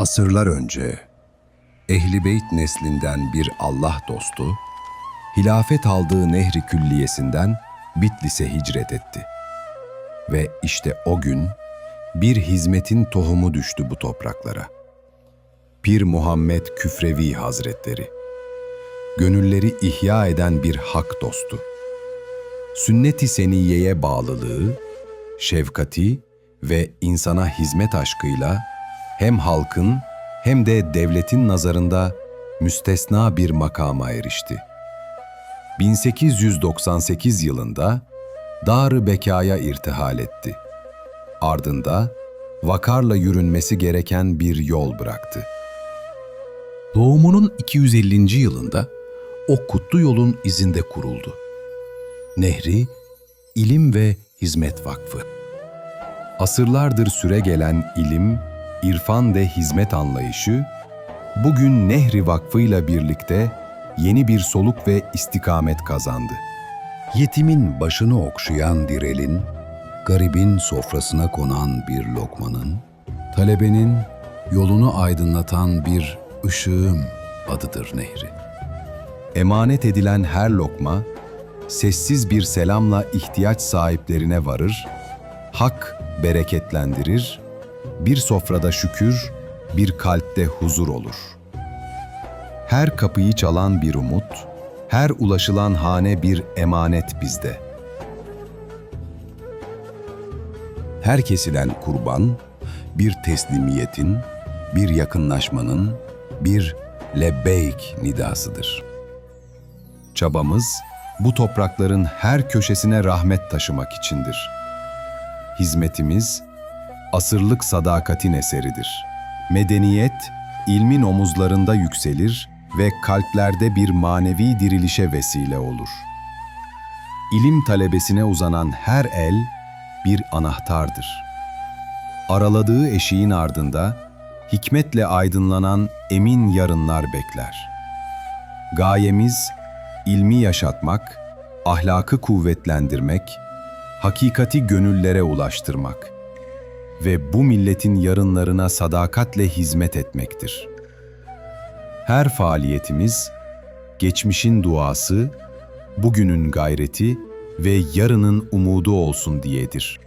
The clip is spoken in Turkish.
Asırlar önce Ehli Beyt neslinden bir Allah dostu, hilafet aldığı Nehri Külliyesi'nden Bitlis'e hicret etti. Ve işte o gün bir hizmetin tohumu düştü bu topraklara. Pir Muhammed Küfrevi Hazretleri, gönülleri ihya eden bir hak dostu. Sünnet-i seniyeye bağlılığı, şefkati ve insana hizmet aşkıyla hem halkın hem de devletin nazarında müstesna bir makama erişti. 1898 yılında Dar-ı Beka'ya irtihal etti. Ardında vakarla yürünmesi gereken bir yol bıraktı. Doğumunun 250. yılında o kutlu yolun izinde kuruldu. Nehri, İlim ve Hizmet Vakfı. Asırlardır süre gelen ilim, irfan ve hizmet anlayışı, bugün Nehri Vakfı ile birlikte yeni bir soluk ve istikamet kazandı. Yetimin başını okşayan bir elin, garibin sofrasına konan bir lokmanın, talebenin yolunu aydınlatan bir ışığım adıdır nehri. Emanet edilen her lokma, sessiz bir selamla ihtiyaç sahiplerine varır, hak bereketlendirir, bir sofrada şükür, bir kalpte huzur olur. Her kapıyı çalan bir umut, her ulaşılan hane bir emanet bizde. Her kesilen kurban, bir teslimiyetin, bir yakınlaşmanın, bir lebbeyk nidasıdır. Çabamız, bu toprakların her köşesine rahmet taşımak içindir. Hizmetimiz, asırlık sadakatin eseridir. Medeniyet, ilmin omuzlarında yükselir ve kalplerde bir manevi dirilişe vesile olur. İlim talebesine uzanan her el bir anahtardır. Araladığı eşiğin ardında hikmetle aydınlanan emin yarınlar bekler. Gayemiz ilmi yaşatmak, ahlakı kuvvetlendirmek, hakikati gönüllere ulaştırmak ve bu milletin yarınlarına sadakatle hizmet etmektir. Her faaliyetimiz, geçmişin duası, bugünün gayreti ve yarının umudu olsun diyedir.